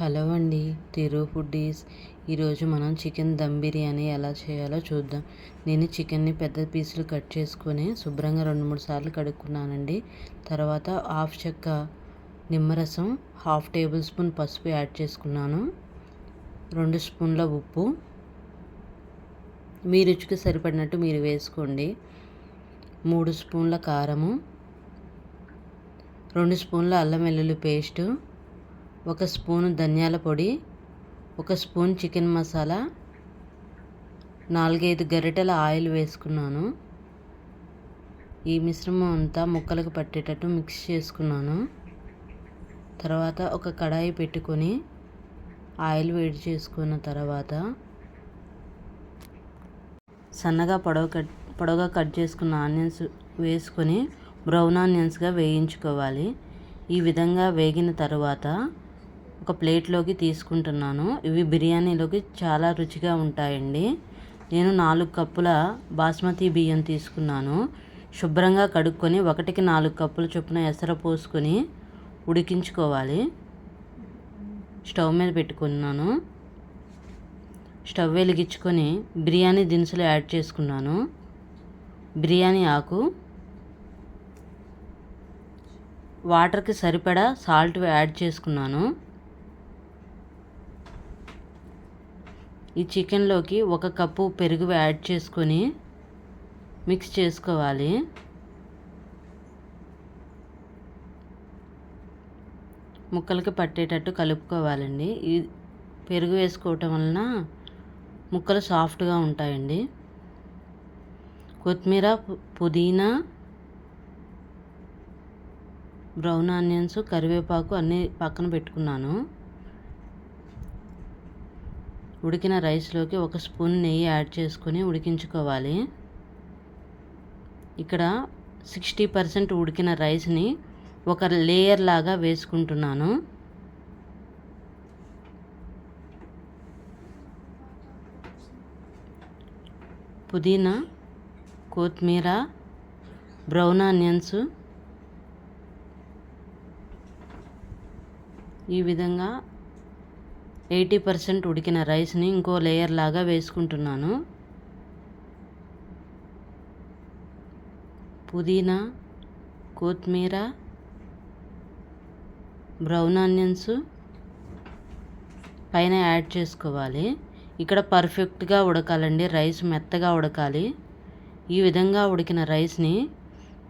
Hello అండి తిరు foodies. ఈరోజు మనం చికెన్ దమ్ బిర్యానీ ఎలా చేయాలో చూద్దాం. నేను చికెన్ని పెద్ద పీసులు కట్ చేసుకొని శుభ్రంగా రెండు మూడు సార్లు కడుక్కున్నానండి. తర్వాత హాఫ్ చెక్క నిమ్మరసం హాఫ్ టేబుల్ స్పూన్ పసుపు యాడ్ చేసుకున్నాను. రెండు స్పూన్ల ఉప్పు. మీ రుచికి సరిపడినట్టు మీరు వేసుకోండి. మూడు స్పూన్ల కారము. రెండు స్పూన్ల అల్లం వెల్లుల్లి పేస్టు. ఒక స్పూను ధనియాల పొడి ఒక స్పూన్ చికెన్ మసాలా నాలుగైదు గరిటెల ఆయిల్ వేసుకున్నాను. ఈ మిశ్రమం అంతా ముక్కలకు పట్టేటట్టు మిక్స్ చేసుకున్నాను. తర్వాత ఒక కడాయి పెట్టుకొని ఆయిల్ వేడి చేసుకున్న తర్వాత సన్నగా పొడవ కట్ పొడవుగా కట్ చేసుకున్న ఆనియన్స్ వేసుకొని బ్రౌన్ ఆనియన్స్గా వేయించుకోవాలి. ఈ విధంగా వేగిన తర్వాత ఒక ప్లేట్లోకి తీసుకుంటున్నాను. ఇవి బిర్యానీలోకి చాలా రుచిగా ఉంటాయండి. నేను నాలుగు కప్పుల బాస్మతి బియ్యం తీసుకున్నాను. శుభ్రంగా కడుక్కొని ఒకటికి నాలుగు కప్పుల చొప్పున ఎసర పోసుకొని ఉడికించుకోవాలి. స్టవ్ మీద పెట్టుకున్నాను. స్టవ్ వెలిగించుకొని బిర్యానీ దినుసులు యాడ్ చేసుకున్నాను. బిర్యానీ ఆకు వాటర్కి సరిపడా సాల్ట్ యాడ్ చేసుకున్నాను. ఈ చికెన్లోకి ఒక కప్పు పెరుగు యాడ్ చేసుకొని మిక్స్ చేసుకోవాలి. ముక్కలకి పట్టేటట్టు కలుపుకోవాలండి. ఈ పెరుగు వేసుకోవటం వలన ముక్కలు సాఫ్ట్గా ఉంటాయండి. కొత్తిమీర పుదీనా బ్రౌన్ ఆనియన్స్ కరివేపాకు అన్నీ పక్కన పెట్టుకున్నాను. ఉడికిన రైస్లోకి ఒక స్పూన్ నెయ్యి యాడ్ చేసుకొని ఉడికించుకోవాలి. ఇక్కడ సిక్స్టీ పర్సెంట్ ఉడికిన రైస్ని ఒక లేయర్ లాగా వేసుకుంటున్నాను. పుదీనా కొత్తిమీర బ్రౌన్ ఆనియన్స్ ఈ విధంగా ఎయిటీ పర్సెంట్ ఉడికిన రైస్ని ఇంకో లేయర్ లాగా వేసుకుంటున్నాను. పుదీనా కొత్తిమీర బ్రౌన్ ఆనియన్స్ పైన యాడ్ చేసుకోవాలి. ఇక్కడ పర్ఫెక్ట్గా ఉడకాలండి రైస్ మెత్తగా ఉడకాలి. ఈ విధంగా ఉడికిన రైస్ని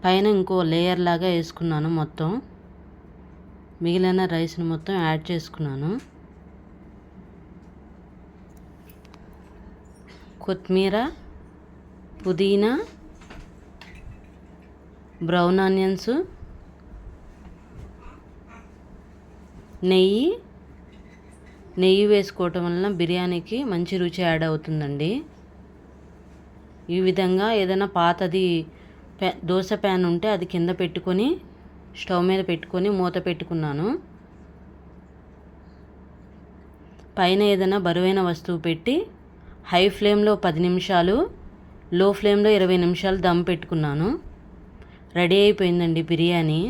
పైన ఇంకో లేయర్ లాగా వేసుకున్నాను మొత్తం. మిగిలిన రైస్ని మొత్తం యాడ్ చేసుకున్నాను. కొత్తిమీర పుదీనా బ్రౌన్ ఆనియన్స్ నెయ్యి. నెయ్యి వేసుకోవటం వలన బిర్యానీకి మంచి రుచి యాడ్ అవుతుందండి. ఈ విధంగా ఏదైనా పాతది దోశ ప్యాన్ ఉంటే అది కింద పెట్టుకొని స్టవ్ మీద పెట్టుకొని మూత పెట్టుకున్నాను. పైన ఏదైనా బరువైన వస్తువు పెట్టి హై ఫ్లేమ్లో పది నిమిషాలు లో ఫ్లేమ్లో ఇరవై నిమిషాలు దమ్ పెట్టుకున్నాను. రెడీ అయిపోయిందండి బిర్యానీ.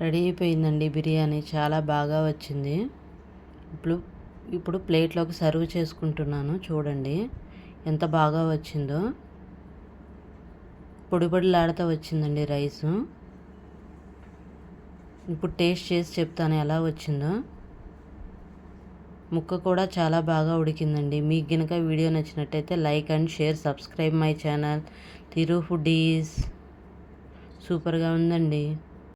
రెడీ అయిపోయిందండి బిర్యానీ. చాలా బాగా వచ్చింది. ఇప్పుడు ఇప్పుడు ప్లేట్లోకి సర్వ్ చేసుకుంటున్నాను. చూడండి ఎంత బాగా వచ్చిందో. పొడి పొడిలాడుతూ వచ్చిందండి రైసు. ఇప్పుడు టేస్ట్ చేసి చెప్తాను ఎలా వచ్చిందో. ముక్క కూడా చాలా బాగా ఉడికిందండి. మీకు గనక వీడియో నచ్చినట్టయితే like and share subscribe my channel. Thiru foodies సూపర్గా ఉందండి.